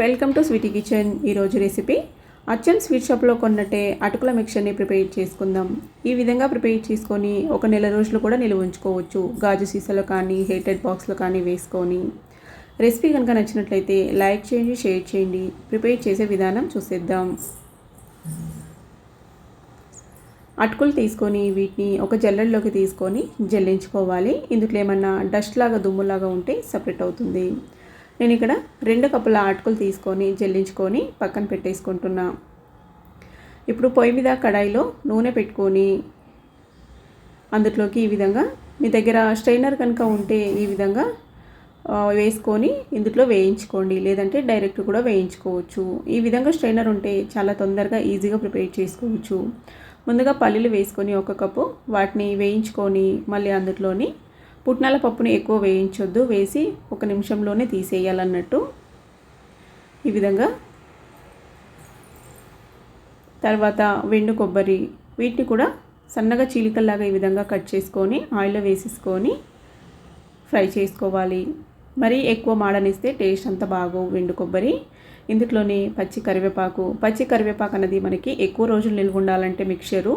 Welcome to sweety kitchen. ఈరోజు recipe. అచ్చం sweet షాప్లో కొన్నట్టే అటుకుల మిక్చర్ని ప్రిపేర్ చేసుకుందాం. ఈ విధంగా ప్రిపేర్ చేసుకొని ఒక నెల రోజులు కూడా నిల్వ ఉంచుకోవచ్చు. గాజు సీసాలో కానీ హీటెడ్ బాక్స్లో కానీ వేసుకొని. రెసిపీ కనుక నచ్చినట్లయితే లైక్ చేయండి షేర్ చేయండి. ప్రిపేర్ చేసే విధానం చూసేద్దాం. అటుకులు తీసుకొని వీటిని ఒక జల్లెడలోకి తీసుకొని జల్లించుకోవాలి. ఇందులో ఏమన్నా డస్ట్ లాగా దుమ్ములాగా ఉంటే సపరేట్ అవుతుంది. నేను ఇక్కడ రెండు కప్పుల ఆటుకులు తీసుకొని జల్లించుకొని పక్కన పెట్టేసుకుంటున్నా. ఇప్పుడు పొయ్యి మీద కడాయిలో నూనె పెట్టుకొని అందులోకి ఈ విధంగా మీ దగ్గర స్ట్రైనర్ కనుక ఉంటే ఈ విధంగా వేసుకొని ఇందులో వేయించుకోండి. లేదంటే డైరెక్ట్ కూడా వేయించుకోవచ్చు. ఈ విధంగా స్ట్రైనర్ ఉంటే చాలా తొందరగా ఈజీగా ప్రిపేర్ చేసుకోవచ్చు. ముందుగా పల్లీలు వేసుకొని ఒక కప్పు వాటిని వేయించుకొని మళ్ళీ అందులోని పుట్నాల పప్పుని ఎక్కువ వేయించొద్దు. వేసి ఒక నిమిషంలోనే తీసేయాలన్నట్టు. ఈ విధంగా తర్వాత వెండు కొబ్బరి వీటిని కూడా సన్నగా చీలికల్లాగా ఈ విధంగా కట్ చేసుకొని ఆయిల్లో వేసేసుకొని ఫ్రై చేసుకోవాలి. మరీ ఎక్కువ మాడనిస్తే టేస్ట్ అంత బాగోవు వెండు కొబ్బరి. ఇందులోని పచ్చి కరివేపాకు. పచ్చి కరివేపాకు అనేది మనకి ఎక్కువ రోజులు నిల్వ ఉండాలంటే మిక్చరు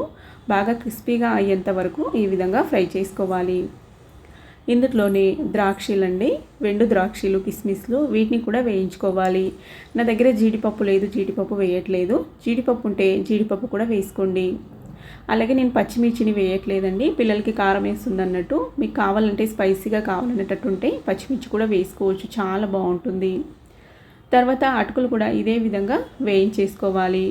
బాగా క్రిస్పీగా అయ్యేంత వరకు ఈ విధంగా ఫ్రై చేసుకోవాలి. ఇందులోని ద్రాక్షలండి వెండు ద్రాక్షలు కిస్మిస్లు వీటిని కూడా వేయించుకోవాలి. నా దగ్గర జీడిపప్పు లేదు జీడిపప్పు వేయట్లేదు. జీడిపప్పు ఉంటే జీడిపప్పు కూడా వేసుకోండి. అలాగే నేను పచ్చిమిర్చిని వేయట్లేదండి పిల్లలకి కారం వేస్తుంది అన్నట్టు మీకు కావాలంటే స్పైసీగా కావాలనేటట్టు ఉంటే పచ్చిమిర్చి కూడా వేసుకోవచ్చు చాలా బాగుంటుంది. తర్వాత అటుకులు కూడా ఇదే విధంగా వేయించేసుకోవాలి.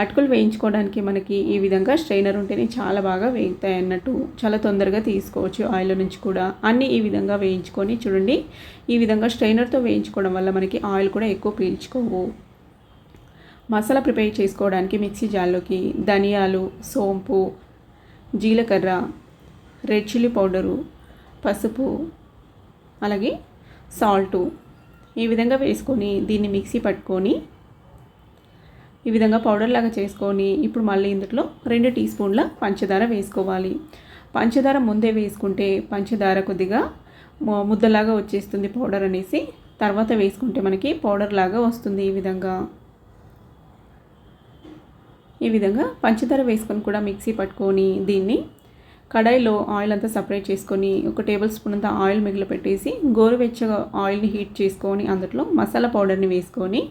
అటుకులు వేయించుకోవడానికి మనకి ఈ విధంగా స్ట్రైనర్ ఉంటేనే చాలా బాగా వేగుతాయి అన్నట్టు చాలా తొందరగా తీసుకోవచ్చు ఆయిల్ నుంచి కూడా. అన్నీ ఈ విధంగా వేయించుకొని చూడండి. ఈ విధంగా స్ట్రైనర్తో వేయించుకోవడం వల్ల మనకి ఆయిల్ కూడా ఎక్కువ పీల్చుకోవు. మసాలా ప్రిపేర్ చేసుకోవడానికి మిక్సీ జార్లోకి ధనియాలు సోంపు జీలకర్ర రెడ్ చిల్లీ పౌడరు పసుపు అలాగే సాల్టు ఈ విధంగా వేసుకొని దీన్ని మిక్సీ పట్టుకొని ఈ విధంగా పౌడర్ లాగా చేసుకొని ఇప్పుడు మళ్ళీ ఇందులో రెండు టీ స్పూన్ల పంచదార వేసుకోవాలి. పంచదార ముందే వేసుకుంటే పంచదార కొద్దిగా ముద్దలాగా వచ్చేస్తుంది పౌడర్ అనేసి. తర్వాత వేసుకుంటే మనకి పౌడర్ లాగా వస్తుంది ఈ విధంగా. ఈ విధంగా పంచదార వేసుకొని కూడా మిక్సీ పట్టుకొని దీన్ని కడాయిలో ఆయిల్ అంతా సపరేట్ చేసుకొని ఒక టేబుల్ స్పూన్ అంతా ఆయిల్ మిగిలి పెట్టేసి గోరువెచ్చగా ఆయిల్ని హీట్ చేసుకొని అందులో మసాలా పౌడర్ని వేసుకొని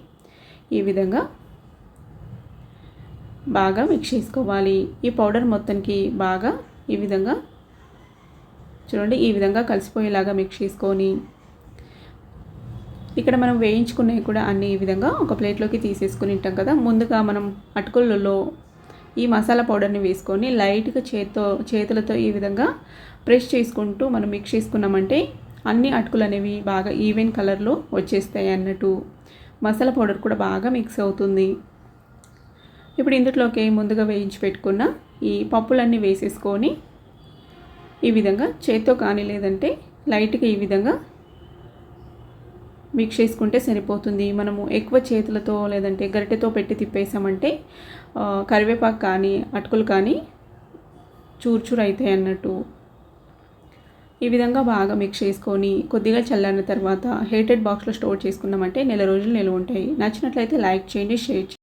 ఈ విధంగా బాగా మిక్స్ చేసుకోవాలి. ఈ పౌడర్ మొత్తానికి బాగా ఈ విధంగా చూడండి ఈ విధంగా కలిసిపోయేలాగా మిక్స్ చేసుకొని ఇక్కడ మనం వేయించుకునేవి కూడా అన్ని ఈ విధంగా ఒక ప్లేట్లోకి తీసేసుకుని ఉంటాం కదా. ముందుగా మనం అటుకులలో ఈ మసాలా పౌడర్ని వేసుకొని లైట్గా చేతితో చేతులతో ఈ విధంగా ప్రెస్ చేసుకుంటూ మనం మిక్స్ చేసుకున్నామంటే అన్ని అటుకులు అనేవి బాగా ఈవెన్ కలర్లో వచ్చేస్తాయి అన్నట్టు. మసాలా పౌడర్ కూడా బాగా మిక్స్ అవుతుంది. ఇప్పుడు ఇందులోకి ముందుగా వేయించి పెట్టుకున్న ఈ పప్పులన్నీ వేసేసుకొని ఈ విధంగా చేత్తో కానీ లేదంటే లైట్గా ఈ విధంగా మిక్స్ చేసుకుంటే సరిపోతుంది. మనము ఎక్కువ చేతులతో లేదంటే గరిటెతో పెట్టి తిప్పేసామంటే కరివేపాకు కానీ అటుకులు కానీ చూర్చూరు అవుతాయి అన్నట్టు ఈ విధంగా బాగా మిక్స్ చేసుకొని కొద్దిగా చల్లారిన తర్వాత హేటెడ్ బాక్స్లో స్టోర్ చేసుకున్నామంటే నెల రోజులు నిల్వ ఉంటాయి నచ్చినట్లయితే లైక్ చేయండి షేర్ చేయండి.